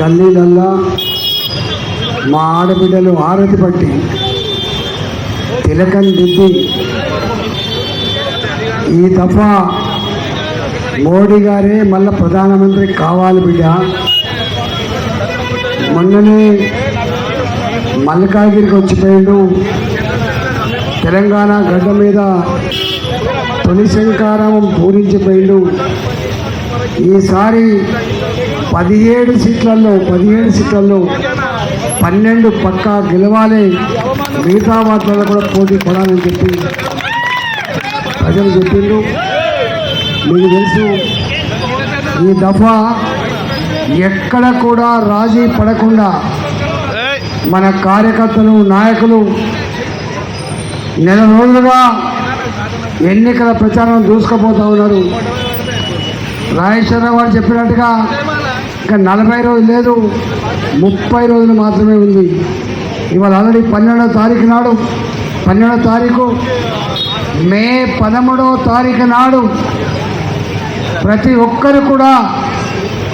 గల్లీలల్లా మా ఆడబిడ్డలు ఆరతి పట్టి తిలకం దిద్ది ఈ తప్ప మోడీ గారే మళ్ళా ప్రధానమంత్రి కావాలి బిడ్డ. మొన్ననే మల్కాగిరికి వచ్చిపోయిండు. తెలంగాణ గడ్డ మీద తొలి శంకారం పూరించిపోయాడు. ఈసారి పదిహేడు సీట్లలో పదిహేడు సీట్లలో పన్నెండు పక్కా గెలవాలి. మిగతా వార్తల్లో కూడా పోటీ పడాలని చెప్పి ప్రజలు చెప్పిండు మీకు తెలుసు ఈ దఫా ఎక్కడ కూడా రాజీ పడకుండా మన కార్యకర్తలు నాయకులు నెల రోజులుగా ఎన్నికల ప్రచారం దూసుకుపోతా ఉన్నారు. రాజేశ్వరరావు గారు చెప్పినట్టుగా ఇంకా నలభై రోజులు లేదు ముప్పై రోజులు మాత్రమే ఉంది. ఇవాళ ఆల్రెడీ పన్నెండో తారీఖు నాడు పన్నెండో తారీఖు మే పదమూడవ తారీఖు నాడు ప్రతి ఒక్కరు కూడా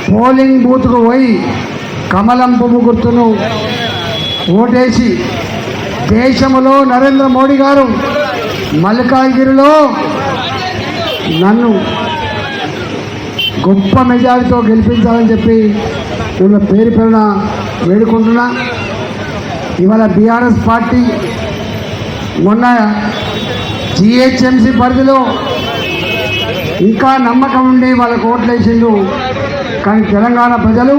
పోలింగ్ బూత్కు పోయి కమలం పువ్వు గుర్తును ఓటేసి దేశంలో నరేంద్ర మోడీ గారు మల్కాజ్గిరిలో నన్ను గొప్ప మెజారిటీతో గెలిపించాలని చెప్పి వీళ్ళ పేరు పేరున వేడుకుంటున్నా. ఇవాళ బీఆర్ఎస్ పార్టీ మొన్న జిహెచ్ఎంసీ పరిధిలో ఇంకా నమ్మకం ఉండి వాళ్ళకు ఓట్లు వేసిండు కానీ తెలంగాణ ప్రజలు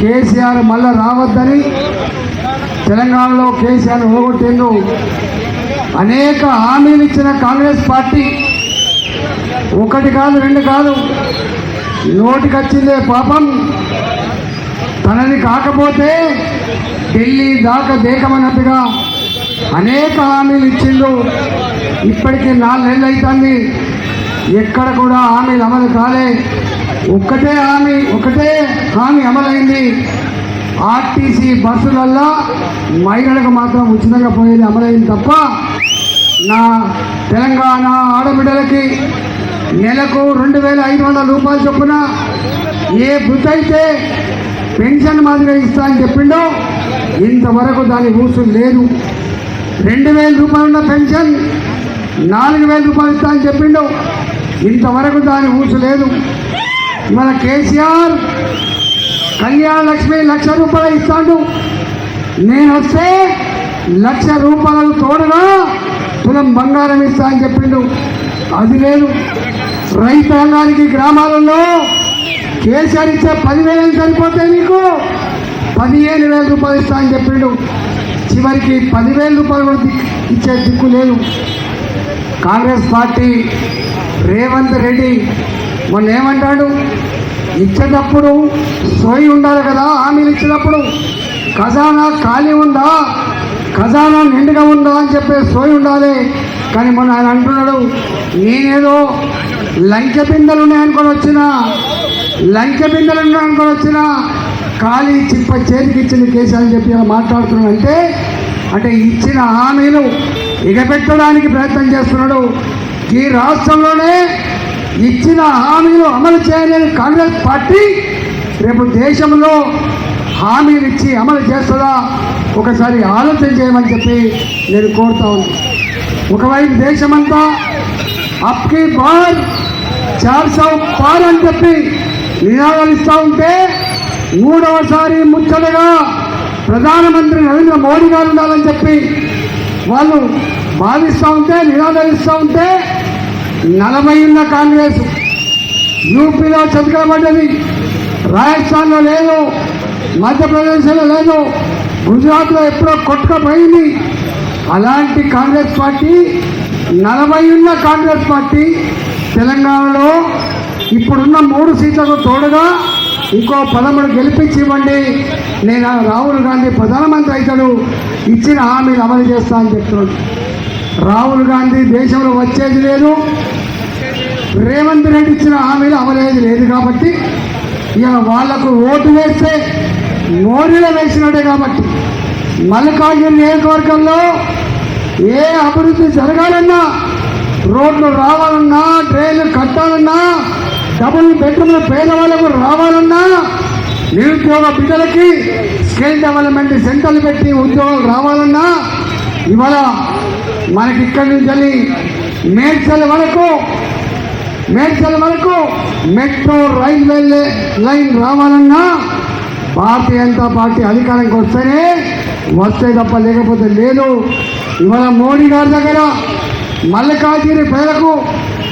కేసీఆర్ మళ్ళా రావద్దని తెలంగాణలో కేసీఆర్ ఓగొట్టిండు అనేక హామీలు ఇచ్చిన కాంగ్రెస్ పార్టీ ఒకటి కాదు రెండు కాదు. నోటికచ్చిందే పాపం. తనని కాకపోతే ఢిల్లీ దాకా దేకమన్నట్టుగా అనేక హామీలు ఇచ్చిండు. ఇప్పటికీ నాలుగేళ్ళు అవుతుంది ఎక్కడ కూడా హామీలు అమలు కాలే. ఒక్కటే హామీ ఒకటే హామీ అమలైంది. ఆర్టీసీ బస్సులల్లో మహిళలకు మాత్రం ఉచితంగా పోయేది అమలైంది తప్ప నా తెలంగాణ ఆడబిడ్డలకి నెలకు రెండు వేల ఐదు వందల రూపాయలు చొప్పున ఏ బుద్ధి అయితే పెన్షన్ మాదిరిగా ఇస్తా అని చెప్పిండో ఇంతవరకు దాని ఊసు లేదు. రెండు వేల రూపాయలు ఉన్న పెన్షన్ నాలుగు వేల రూపాయలు ఇస్తా అని చెప్పిండు ఇంతవరకు దాని ఊసు లేదు. మన కేసీఆర్ కళ్యాణ లక్ష్మి లక్ష రూపాయలు ఇస్తాడు. నేను వస్తే లక్ష రూపాయలు తోడగా తులం బంగారం ఇస్తా అని చెప్పిండు. అది లేదు. రైతాంగానికి గ్రామాలలో కేసీఆర్ ఇచ్చే పదివేలు సరిపోతాయి మీకు పదిహేను వేల రూపాయలు ఇస్తా అని చెప్పిండు. చివరికి పదివేల రూపాయలు కూడా ఇచ్చే దిక్కు లేదు. కాంగ్రెస్ పార్టీ రేవంత్ రెడ్డి మొన్న ఏమంటాడు? ఇచ్చేటప్పుడు సోయి ఉండాలి కదా హామీలు ఇచ్చేటప్పుడు. ఖజానా ఖాళీ ఉందా? ఖజానా నిండుగా ఉందా అని చెప్పే సోయి ఉండాలి. కానీ మొన్న ఆయన అంటున్నాడు నేనేదో లంక బిందెలు ఉన్నాయనుకొని వచ్చిన లంక బిందెలు ఉన్నాయనుకొని వచ్చిన ఖాళీ చిప్ప చేతికి ఇచ్చిన కేసు అని చెప్పి ఇలా అంటే ఇచ్చిన హామీలు ఇగపెట్టడానికి ప్రయత్నం చేస్తున్నాడు. ఈ రాష్ట్రంలోనే ఇచ్చిన హామీలు అమలు చేయలేని కాంగ్రెస్ పార్టీ రేపు దేశంలో హామీలు ఇచ్చి అమలు చేస్తుందా? ఒకసారి ఆలోచన చేయమని చెప్పి నేను కోరుతా ఉన్నాను. ఒకవైపు దేశమంతా అప్కి బార్ చార్ సౌ పార్ అని చెప్పి నినాదాలు ఇస్తూ ఉంటే మూడవసారి ముచ్చటగా ప్రధానమంత్రి నరేంద్ర మోడీ గారు ఉండాలని చెప్పి వాళ్ళు భావిస్తూ ఉంటే నినాదాలు ఇస్తూ ఉంటే నలభై ఉన్న కాంగ్రెస్ యూపీలో చతికలబడ్డది రాజస్థాన్లో లేదు మధ్యప్రదేశ్లో లేదు గుజరాత్లో ఎప్పుడో కొట్టుకపోయింది. అలాంటి కాంగ్రెస్ పార్టీ నలభై ఉన్న కాంగ్రెస్ పార్టీ తెలంగాణలో ఇప్పుడున్న మూడు సీట్లకు తోడుగా ఇంకో పదమూడు గెలిపించి ఇవ్వండి నేను రాహుల్ గాంధీ ప్రధానమంత్రి అవుతాడు. ఇచ్చిన హామీలు అమలు చేస్తా అని చెప్తున్నాడు. రాహుల్ గాంధీ దేశంలో వచ్చేది లేదు. రేవంత్ రెడ్డి ఇచ్చిన హామీలు అమలేది లేదు కాబట్టి ఇక వాళ్ళకు ఓటు వేస్తే మోడీలో వేసినట్టే కాబట్టి మల్లికార్జున నియోజకవర్గంలో ఏ అభివృద్ధి జరగాలన్నా రోడ్లు రావాలన్నా ట్రైన్లు కట్టాలన్నా డబుల్ బెడ్రూమ్లు పేదవాళ్ళకు రావాలన్నా నిరుద్యోగ బిడ్డలకి స్కిల్ డెవలప్మెంట్ సెంటర్లు పెట్టి ఉద్యోగాలు రావాలన్నా ఇవాళ మనకి ఇక్కడి నుంచి వెళ్ళి మేడ్చల్ వరకు మేడ్చల్ వరకు మెట్రో రైల్వే లైన్ రావాలన్నా భారతీయ జనతా పార్టీ అధికారంకి వస్తేనే వస్తే తప్ప లేకపోతే లేదు. ఇవాళ మోడీ గారి దగ్గర మల్లికార్జున ప్రజలకు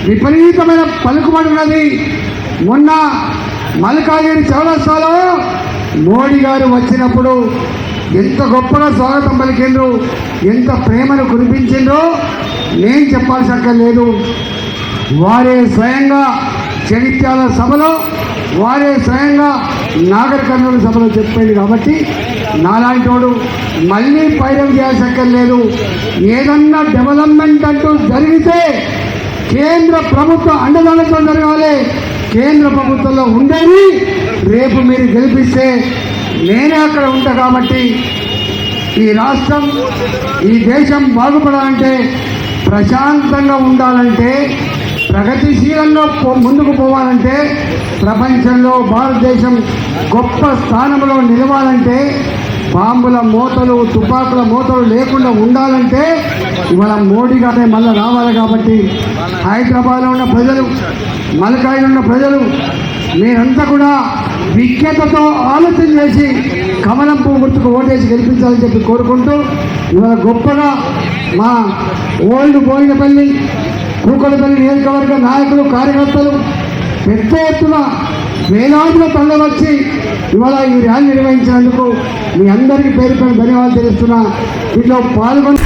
విపరీతమైన పలుకుబడి ఉన్నది. మొన్న మల్లికార్జున చౌరస్తాలో మోడీ గారు వచ్చినప్పుడు ఎంత గొప్పగా స్వాగతం పలికిండ్రు ఎంత ప్రేమను కురిపించిండ్రో నేను చెప్పాల్సి అక్కర్లేదు వారే స్వయంగా చరిత్ర సభలో వారే స్వయంగా నాగరికర్ణుల సభలో చెప్పేది కాబట్టి నాలాంటి వాడు మళ్ళీ పైరం చేసక్కర్లేదు ఏదన్నా డెవలప్మెంట్ అంటూ జరిగితే కేంద్ర ప్రభుత్వ అండదండతో జరగాలి. కేంద్ర ప్రభుత్వంలో ఉండేది రేపు మీరు గెలిపిస్తే నేనే అక్కడ ఉంటా కాబట్టి ఈ రాష్ట్రం ఈ దేశం బాగుపడాలంటే ప్రశాంతంగా ఉండాలంటే ప్రగతిశీలంగా ముందుకు పోవాలంటే ప్రపంచంలో భారతదేశం గొప్ప స్థానంలో నిలవాలంటే బాంబుల మూతలు తుపాకుల మూతలు లేకుండా ఉండాలంటే ఇవాళ మోడీ గారే మళ్ళీ రావాలి కాబట్టి హైదరాబాద్లో ఉన్న ప్రజలు మలకాయిలో ఉన్న ప్రజలు మీరంతా కూడా విజ్ఞతతో ఆలోచన చేసి కమలం పువ్వు గుర్తుకు ఓటేసి గెలిపించాలని చెప్పి కోరుకుంటూ ఇవాళ గొప్పగా మా ఓల్డ్ బోయినపల్లి కూకలపల్లి నియోజకవర్గ నాయకులు కార్యకర్తలు పెద్ద ఎత్తున వేలాదిలో తరలివచ్చి ఇవాళ ఈ ర్యాలీ నిర్వహించినందుకు మీ అందరికీ పేరు పేరు ధన్యవాదాలు తెలుస్తున్నా. వీటిలో పాల్గొని